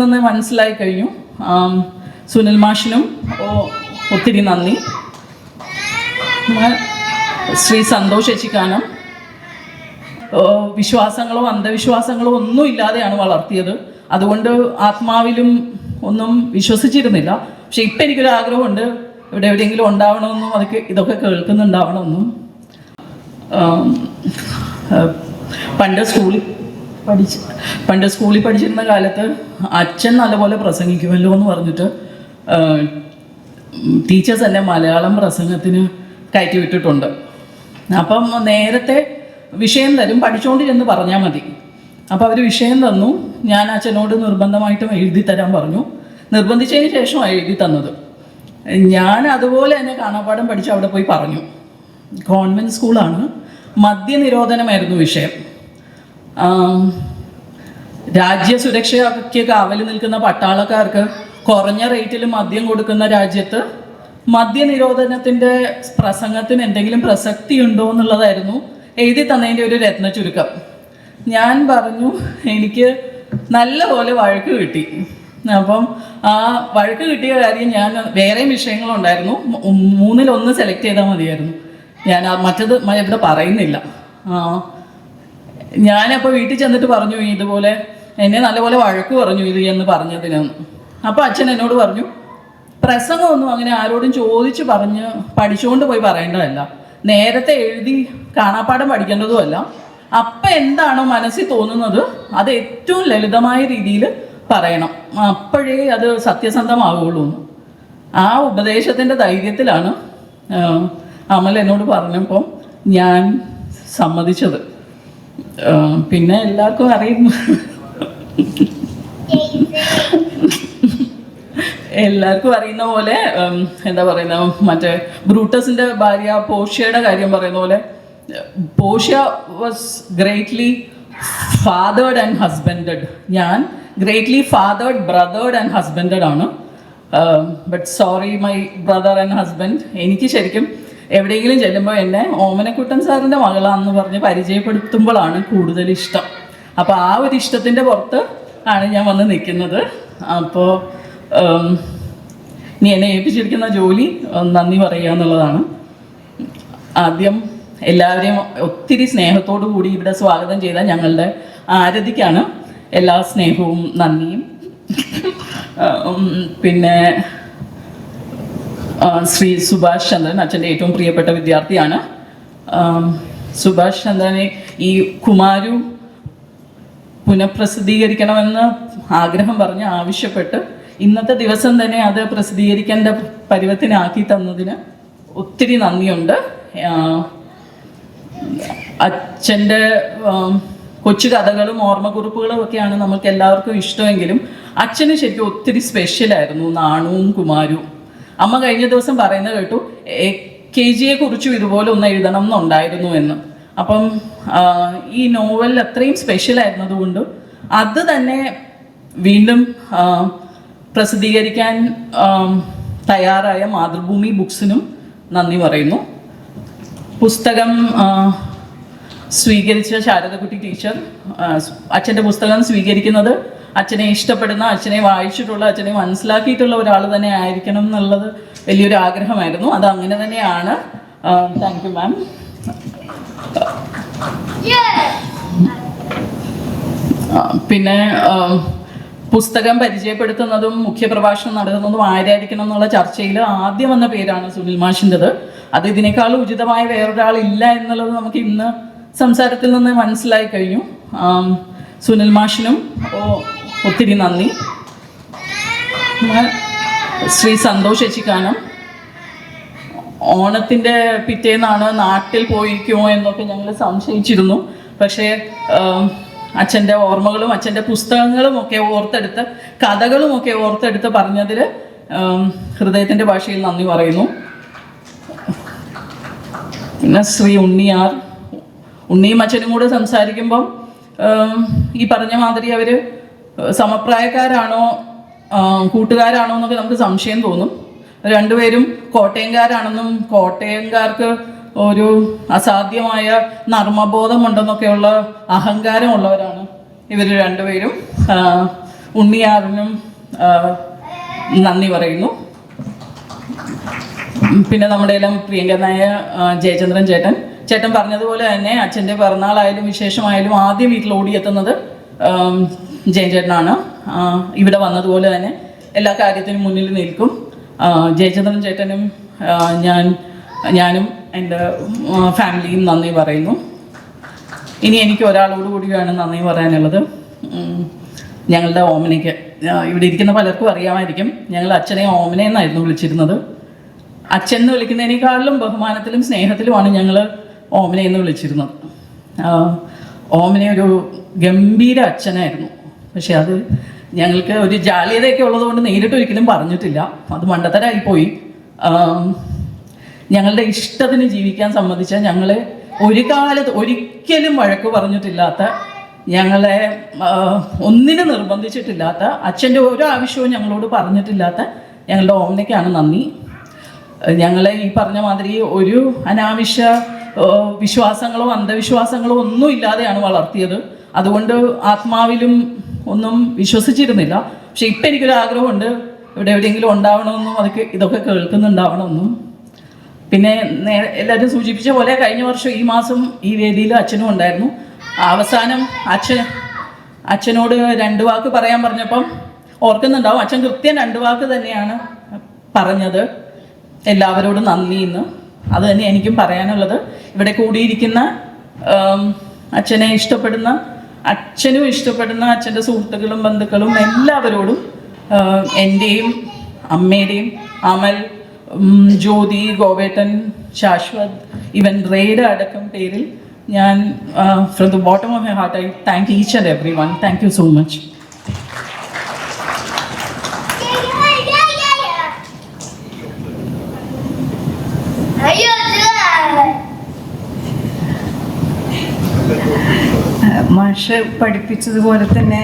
നിന്ന് മനസ്സിലായി കഴിഞ്ഞു. സുനിൽ മാഷിനും ഒത്തിരി നന്ദി. ശ്രീ സന്തോഷ് ചേച്ചിക്കാനം വിശ്വാസങ്ങളോ അന്ധവിശ്വാസങ്ങളോ ഒന്നും ഇല്ലാതെയാണ് വളർത്തിയത്. അതുകൊണ്ട് ആത്മാവിലും ഒന്നും വിശ്വസിച്ചിരുന്നില്ല. പക്ഷെ ഇപ്പം എനിക്കൊരു ആഗ്രഹമുണ്ട്. ഇവിടെ എവിടെയെങ്കിലും ഉണ്ടാവണമെന്നും അതൊക്കെ ഇതൊക്കെ കേൾക്കുന്നുണ്ടാവണമെന്നും. പണ്ട് സ്കൂളിൽ പഠിച്ച് പണ്ട് സ്കൂളിൽ പഠിച്ചിരുന്ന കാലത്ത് അച്ഛൻ നല്ലപോലെ പ്രസംഗിക്കുമല്ലോ എന്ന് പറഞ്ഞിട്ട് ടീച്ചേഴ്സ് എന്നെ മലയാളം പ്രസംഗത്തിന് കയറ്റി വിട്ടിട്ടുണ്ട്. അപ്പം നേരത്തെ വിഷയം തരും പഠിച്ചുകൊണ്ടിരുന്ന് പറഞ്ഞാൽ മതി. അപ്പോൾ അവർ വിഷയം തന്നു. ഞാൻ അച്ഛനോട് നിർബന്ധമായിട്ടും എഴുതി തരാൻ പറഞ്ഞു. നിർബന്ധിച്ചതിന് ശേഷമാണ് എഴുതി തന്നത്. ഞാൻ അതുപോലെ തന്നെ കാണാപ്പാടം പഠിച്ച് അവിടെ പോയി പറഞ്ഞു. ഗവൺമെന്റ് സ്കൂളാണ്. മദ്യനിരോധനമായിരുന്നു വിഷയം. രാജ്യസുരക്ഷയ്ക്ക് കാവൽ നിൽക്കുന്ന പട്ടാളക്കാർക്ക് കുറഞ്ഞ റേറ്റിൽ മദ്യം കൊടുക്കുന്ന രാജ്യത്ത് മദ്യനിരോധനത്തിന്റെ പ്രസംഗത്തിന് എന്തെങ്കിലും പ്രസക്തി ഉണ്ടോ എന്നുള്ളതായിരുന്നു എഴുതി തന്നതിന്റെ ഒരു രത്ന ചുരുക്കം. ഞാൻ പറഞ്ഞു എനിക്ക് നല്ലപോലെ വഴക്ക് കിട്ടി. അപ്പം ആ വഴക്ക് കിട്ടിയ കാര്യം ഞാൻ വേറെയും വിഷയങ്ങളുണ്ടായിരുന്നു. മൂന്നിലൊന്ന് സെലക്ട് ചെയ്താൽ മതിയായിരുന്നു. ഞാൻ മറ്റത് ഇവിടെ പറയുന്നില്ല. ആ ഞാനപ്പോൾ വീട്ടിൽ ചെന്നിട്ട് പറഞ്ഞു ഇതുപോലെ എന്നെ നല്ലപോലെ വഴക്ക് പറഞ്ഞു ഇത് എന്ന് പറഞ്ഞതിനെന്ന് അപ്പോൾ അച്ഛൻ എന്നോട് പറഞ്ഞു പ്രസംഗമൊന്നും അങ്ങനെ ആരോടും ചോദിച്ച് പറഞ്ഞ് പഠിച്ചുകൊണ്ട് പോയി പറയേണ്ടതല്ല. നേരത്തെ എഴുതി കാണാപ്പാടം പഠിക്കേണ്ടതുമല്ല. അപ്പം എന്താണോ മനസ്സിൽ തോന്നുന്നത് അത് ഏറ്റവും ലളിതമായ രീതിയിൽ പറയണം. അപ്പോഴേ അത് സത്യസന്ധമാവുകയുള്ളൂ. ആ ഉപദേശത്തിന്റെ ധൈര്യത്തിലാണ് അമൽ എന്നോട് പറഞ്ഞപ്പോൾ ഞാൻ സമ്മതിച്ചത്. പിന്നെ എല്ലാവർക്കും അറിയുന്നു എല്ലാവർക്കും അറിയുന്ന പോലെ എന്താ പറയുന്ന മറ്റേ ബ്രൂട്ടസിന്റെ ഭാര്യ പോഷ്യയുടെ കാര്യം പറയുന്ന പോലെ പോഷ്യ was greatly fathered and husbanded ഞാൻ greatly fathered brothered and husbanded ആണ്. But sorry my brother and husband എനിക്ക് ശരിക്കും എവിടെയെങ്കിലും ചെല്ലുമ്പോൾ എന്നെ ഓമനക്കുട്ടൻ സാറിന്റെ മകളാണെന്ന് പറഞ്ഞ് പരിചയപ്പെടുത്തുമ്പോഴാണ് കൂടുതൽ ഇഷ്ടം. അപ്പോൾ ആ ഒരു ഇഷ്ടത്തിന്റെ പുറത്ത് ആണ് ഞാൻ വന്ന് നിൽക്കുന്നത്. അപ്പോൾ നീ എന്നെ ഏൽപ്പിച്ചിരിക്കുന്ന ജോലി നന്ദി പറയുക എന്നുള്ളതാണ്. ആദ്യം എല്ലാവരെയും ഒത്തിരി സ്നേഹത്തോടു കൂടി ഇവിടെ സ്വാഗതം ചെയ്ത ഞങ്ങളുടെ ആരതിക്കാണ് എല്ലാ സ്നേഹവും നന്ദിയും. പിന്നെ ശ്രീ സുഭാഷ് ചന്ദ്രൻ അച്ഛന്റെ ഏറ്റവും പ്രിയപ്പെട്ട വിദ്യാർത്ഥിയാണ്. സുഭാഷ് ചന്ദ്രനെ ഈ കുമാരു പുനഃപ്രസിദ്ധീകരിക്കണമെന്ന് ആഗ്രഹം പറഞ്ഞ് ആവശ്യപ്പെട്ട് ഇന്നത്തെ ദിവസം തന്നെ അത് പ്രസിദ്ധീകരിക്കേണ്ട പരുവത്തിനാക്കി തന്നതിന് ഒത്തിരി നന്ദിയുണ്ട്. അച്ഛന്റെ കൊച്ചു കഥകളും ഓർമ്മക്കുറിപ്പുകളും ഒക്കെയാണ് നമുക്ക് എല്ലാവർക്കും ഇഷ്ടമെങ്കിലും അച്ഛന് ശരിക്കും ഒത്തിരി സ്പെഷ്യലായിരുന്നു നാണുവും കുമാരവും അമ്മ കഴിഞ്ഞ ദിവസം പറയുന്നത് കേട്ടു കെ ജിയെ കുറിച്ചും ഇതുപോലെ ഒന്ന് എഴുതണം എന്നുണ്ടായിരുന്നു എന്ന്. അപ്പം ഈ നോവൽ അത്രയും സ്പെഷ്യൽ ആയിരുന്നതുകൊണ്ട് അത് തന്നെ വീണ്ടും പ്രസിദ്ധീകരിക്കാൻ തയ്യാറായ മാതൃഭൂമി ബുക്സിനും നന്ദി പറയുന്നു. പുസ്തകം സ്വീകരിച്ച ശാരദകുട്ടി ടീച്ചർ അച്ഛന്റെ പുസ്തകം സ്വീകരിക്കുന്നത് അച്ഛനെ ഇഷ്ടപ്പെടുന്ന അച്ഛനെ വായിച്ചിട്ടുള്ള അച്ഛനെ മനസ്സിലാക്കിയിട്ടുള്ള ഒരാൾ തന്നെ ആയിരിക്കണം എന്നുള്ളത് വലിയൊരു ആഗ്രഹമായിരുന്നു. അത് അങ്ങനെ തന്നെയാണ്. താങ്ക് യു മാം പിന്നെ പുസ്തകം പരിചയപ്പെടുത്തുന്നതും മുഖ്യപ്രഭാഷണം നടത്തുന്നതും ആരായിരിക്കണം എന്നുള്ള ചർച്ചയിൽ ആദ്യം വന്ന പേരാണ് സുനിൽ മാഷിന്റെത്. അത് ഇതിനേക്കാൾ ഉചിതമായ വേറൊരാൾ ഇല്ല എന്നുള്ളത് നമുക്ക് ഇന്ന് സംസാരത്തിൽ നിന്ന് മനസ്സിലായി കഴിഞ്ഞു. സുനിൽ മാഷിനും ഓ- ഒത്തിരി നന്ദി. ശ്രീ സന്തോഷ് ചേച്ചിക്കാനം ഓണത്തിന്റെ പിറ്റേന്നാണ് നാട്ടിൽ പോയിരിക്കുമോ എന്നൊക്കെ ഞങ്ങൾ സംശയിച്ചിരുന്നു. പക്ഷേ അച്ഛന്റെ ഓർമ്മകളും അച്ഛന്റെ പുസ്തകങ്ങളും ഒക്കെ ഓർത്തെടുത്ത് കഥകളും ഒക്കെ ഓർത്തെടുത്ത് പറഞ്ഞതിൽ ഹൃദയത്തിന്റെ ഭാഷയിൽ നന്ദി പറയുന്നു. പിന്നെ ശ്രീ ഉണ്ണിയാർ. ഉണ്ണിയും അച്ഛനും കൂടെ സംസാരിക്കുമ്പം ഈ പറഞ്ഞ മാതിരി അവർ സമപ്രായക്കാരാണോ കൂട്ടുകാരാണോ എന്നൊക്കെ നമുക്ക് സംശയം തോന്നും. രണ്ടുപേരും കോട്ടയംകാരാണെന്നും കോട്ടയംകാർക്ക് ഒരു അസാധ്യമായ നർമ്മബോധമുണ്ടെന്നൊക്കെയുള്ള അഹങ്കാരമുള്ളവരാണ് ഇവർ രണ്ടുപേരും. ഉണ്ണിയാറിനും നന്ദി പറയുന്നു. പിന്നെ നമ്മുടെ എല്ലാം പ്രിയങ്കരനായ ജയചന്ദ്രൻ ചേട്ടൻ. ചേട്ടൻ പറഞ്ഞതുപോലെ തന്നെ അച്ഛന്റെ പിറന്നാളായാലും വിശേഷമായാലും ആദ്യം വീട്ടിൽ ഓടിയെത്തുന്നത് ആം, ജയൻ ചേട്ടനാണ് ഇവിടെ വന്നതുപോലെ തന്നെ എല്ലാ കാര്യത്തിനും മുന്നിൽ നിൽക്കും. ജയചന്ദ്രൻ ചേട്ടനും ഞാൻ ഞാനും എന്റെ ഫാമിലിയും നന്ദി പറയുന്നു. ഇനി എനിക്ക് ഒരാളോട് കൂടിയാണ് നന്ദി പറയാനുള്ളത്. ഞങ്ങളുടെ ഓമനയ്ക്ക് ഇവിടെ ഇരിക്കുന്ന പലർക്കും അറിയാമായിരിക്കും. ഞങ്ങൾ അച്ഛനെ ഓമന എന്നായിരുന്നു വിളിച്ചിരുന്നത്. അച്ഛൻ എന്ന് വിളിക്കുന്നതിനേക്കാളിലും ബഹുമാനത്തിലും സ്നേഹത്തിലുമാണ് ഞങ്ങൾ ഓമന എന്ന് വിളിച്ചിരുന്നത്. ഓമന ഒരു ഗംഭീര അച്ഛനായിരുന്നു. പക്ഷെ അത് ഞങ്ങൾക്ക് ഒരു ജാള്യതയൊക്കെ ഉള്ളതുകൊണ്ട് നേരിട്ട് ഒരിക്കലും പറഞ്ഞിട്ടില്ല. അത് മണ്ടത്തരായി പോയി. ഞങ്ങളുടെ ഇഷ്ടത്തിന് ജീവിക്കാൻ സംബന്ധിച്ച ഞങ്ങളെ ഒരു കാലത്ത് ഒരിക്കലും വഴക്ക് പറഞ്ഞിട്ടില്ലാത്ത ഞങ്ങളെ ഒന്നിനെ നിർബന്ധിച്ചിട്ടില്ലാത്ത അച്ഛന്റെ ഒരു ആവശ്യവും ഞങ്ങളോട് പറഞ്ഞിട്ടില്ലാത്ത ഞങ്ങളുടെ ഓമനയ്ക്കാണ് നന്ദി. ഞങ്ങളെ ഈ പറഞ്ഞ മാതിരി ഒരു അനാവശ്യ വിശ്വാസങ്ങളോ അന്ധവിശ്വാസങ്ങളോ ഒന്നും ഇല്ലാതെയാണ് വളർത്തിയത്. അതുകൊണ്ട് ആത്മാവിലും ഒന്നും വിശ്വസിച്ചിരുന്നില്ല. പക്ഷെ ഇപ്പം എനിക്കൊരു ആഗ്രഹമുണ്ട്. ഇവിടെ എവിടെയെങ്കിലും ഉണ്ടാവണമെന്നും അതൊക്കെ ഇതൊക്കെ കേൾക്കുന്നുണ്ടാവണമെന്നും. പിന്നെ എല്ലാവരും സൂചിപ്പിച്ച പോലെ കഴിഞ്ഞ വർഷം ഈ മാസം ഈ വേദിയിൽ അച്ഛനും ഉണ്ടായിരുന്നു. അവസാനം അച്ഛൻ അച്ഛനോട് രണ്ട് വാക്ക് പറയാൻ പറഞ്ഞപ്പം ഓർക്കുന്നുണ്ടാവും. അച്ഛൻ കൃത്യം രണ്ട് വാക്ക് തന്നെയാണ് പറഞ്ഞത്. എല്ലാവരോടും നന്ദി എന്ന് അത് തന്നെ എനിക്കും പറയാനുള്ളത്. ഇവിടെ കൂടിയിരിക്കുന്ന അച്ഛനെ ഇഷ്ടപ്പെടുന്ന അച്ഛനും ഇഷ്ടപ്പെടുന്ന അച്ഛന്റെ സുഹൃത്തുക്കളും ബന്ധുക്കളും എല്ലാവരോടും എന്റെയും അമ്മയുടെയും അമൽ ജ്യോതി ഗോവേട്ടൻ ശാശ്വത് ഇവൻ റേഡ് അടക്കം പേരിൽ ഞാൻ from the bottom of my heart I thank each and every one thank you so much മാഷ് പഠിപ്പിച്ചതുപോലെ തന്നെ